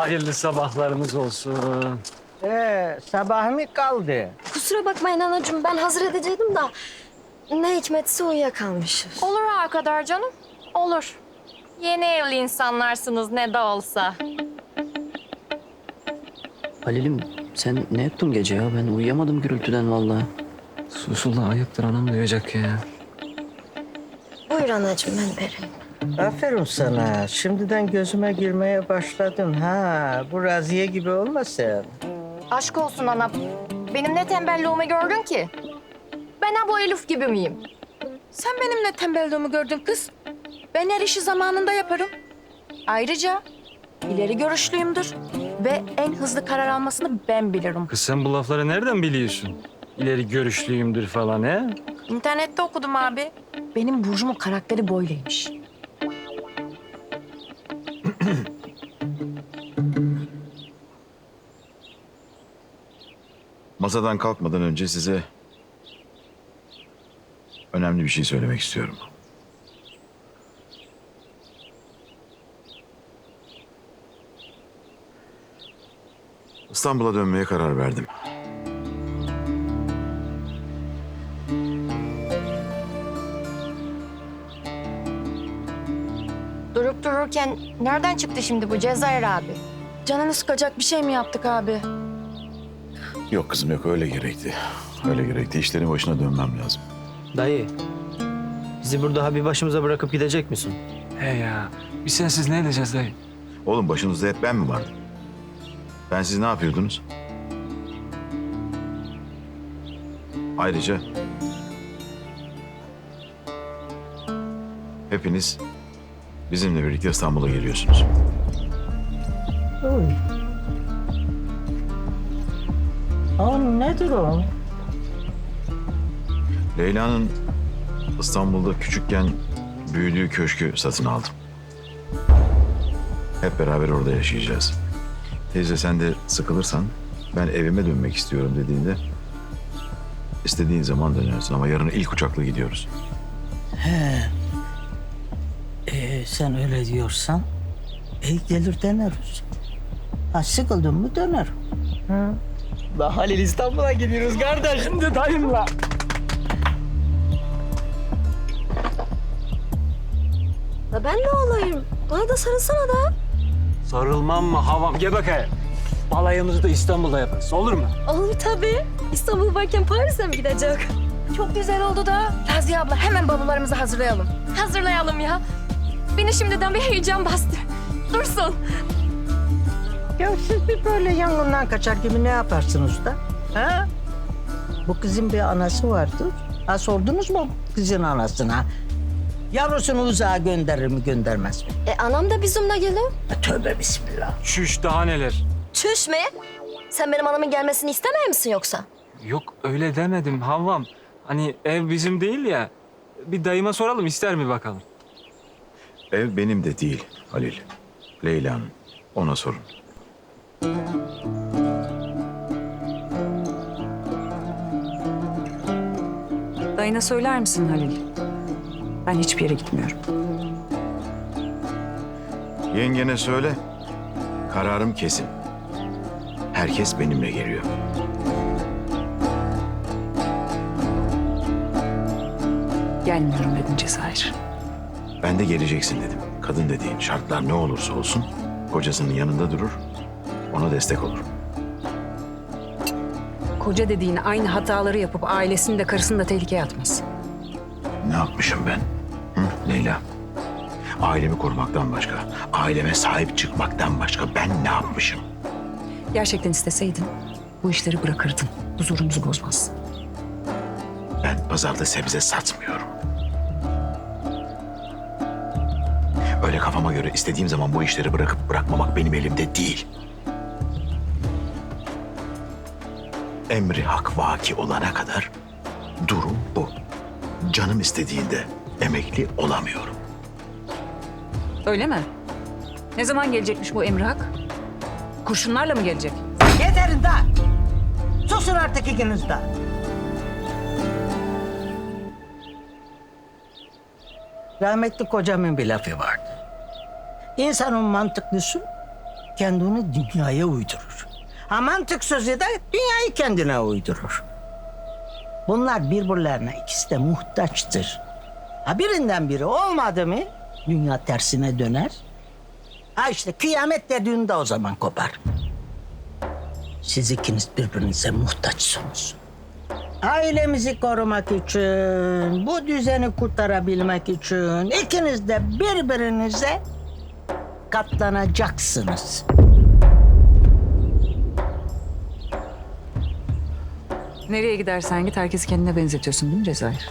Hayırlı sabahlarımız olsun. Ee, sabah mı kaldı? Kusura bakmayın anacığım ben hazır edecektim da ne hikmetse uyuyakalmışız. Olur ha kadar canım. Olur. Yeni evli insanlarsınız ne de olsa. Halil'im sen ne yaptın gece ya? Ben uyuyamadım gürültüden vallahi. Sus ula ayıptır anam duyacak ya. Buyur anacığım ben vereyim. Aferin sana. Şimdiden gözüme girmeye başladın ha. Bu Raziye gibi olmasın. Aşk olsun ana. Benim ne tembelliğimi gördün ki? Ben ha bu Elif gibi miyim? Sen benim ne tembelliğimi gördün kız. Ben her işi zamanında yaparım. Ayrıca ileri görüşlüyümdür ve en hızlı karar almasını ben bilirim. Kız sen bu lafları nereden biliyorsun? İleri görüşlüyümdür falan he? İnternette okudum abi. Benim Burcu'mun karakteri böyleymiş. Masadan kalkmadan önce size önemli bir şey söylemek istiyorum. İstanbul'a dönmeye karar verdim. Durup dururken nereden çıktı şimdi bu Cezayir abi? Canını sıkacak bir şey mi yaptık abi? Yok kızım yok öyle gerekti. Öyle gerekti. İşlerin başına dönmem lazım. Dayı bizi burada ha bir başımıza bırakıp gidecek misin? He ya. Biz sensiz ne edeceğiz dayı? Oğlum başınızda hep ben mi vardım? Ben siz ne yapıyordunuz? Ayrıca hepiniz bizimle birlikte İstanbul'a geliyorsunuz. Uy. O nedir o? Leyla'nın İstanbul'da küçükken büyüdüğü köşkü satın aldım. Hep beraber orada yaşayacağız. Teyze sen de sıkılırsan ben evime dönmek istiyorum dediğinde istediğin zaman dönersin ama yarın ilk uçakla gidiyoruz. Ee, sen öyle diyorsan iyi gelir döneriz. Ha sıkıldın mı döner. La Halil İstanbul'a gidiyoruz kardeş. Şimdi dayımla. Ya ben ne olayım? Bana da sarılsana da. Sarılmam mı havam? Gel bakayım. Balayımızı da İstanbul'da yaparız. Olur mu? Olur tabii. İstanbul varken Paris'e mi gidecek? Çok güzel oldu da. Raziye abla hemen bavullarımızı hazırlayalım. Hazırlayalım ya. Beni şimdiden bir heyecan bastı. Dursun. Ya siz bir böyle yangından kaçar gibi ne yaparsınız da? Ha? Bu kızın bir anası vardır. Ha sordunuz mu kızın anasına? Yavrusunu uzağa gönderir mi göndermez mi? E anam da bizimle geliyor. Ha, tövbe bismillah. Şuş daha neler. Çüş mü? Sen benim anamın gelmesini istemiyor misin yoksa? Yok öyle demedim havam. Hani ev bizim değil ya. Bir dayıma soralım ister mi bakalım? Ev benim de değil Halil. Leyla'nın. Ona sorun. Dayına söyler misin Halil? Ben hiçbir yere gitmiyorum. Yengene söyle. Kararım kesin. Herkes benimle geliyor. Gelmiyorum dedin Cezayir. Ben de geleceksin dedim. Kadın dediğin şartlar ne olursa olsun kocasının yanında durur, ona destek olur. Koca dediğin aynı hataları yapıp ailesini de karısını da tehlikeye atmaz. Ne yapmışım ben? Hı, Leyla? Ailemi korumaktan başka, aileme sahip çıkmaktan başka ben ne yapmışım? Gerçekten isteseydin bu işleri bırakırdın. Huzurumuzu bozmaz. Ben pazarda sebze satmıyorum. Öyle kafama göre istediğim zaman bu işleri bırakıp bırakmamak benim elimde değil. Emri hak vaki olana kadar durum bu. Canım istediğinde emekli olamıyorum. Öyle mi? Ne zaman gelecekmiş bu Emrah? Kurşunlarla mı gelecek? Yeterin da. Susun artık ikiniz de. Rahmetli kocamın bir lafı vardı. İnsanın mantıklısı kendini dünyaya uydurur. Ha mantık sözü de dünyayı kendine uydurur. Bunlar birbirlerine ikisi de muhtaçtır. Ha birinden biri olmadı mı dünya tersine döner. Ha işte kıyamet dediğinde o zaman kopar. Siz ikiniz birbirinize muhtaçsınız. Ailemizi korumak için, bu düzeni kurtarabilmek için ikiniz de birbirinize katlanacaksınız. Nereye gidersen git herkesi kendine benzetiyorsun değil mi Cezayir?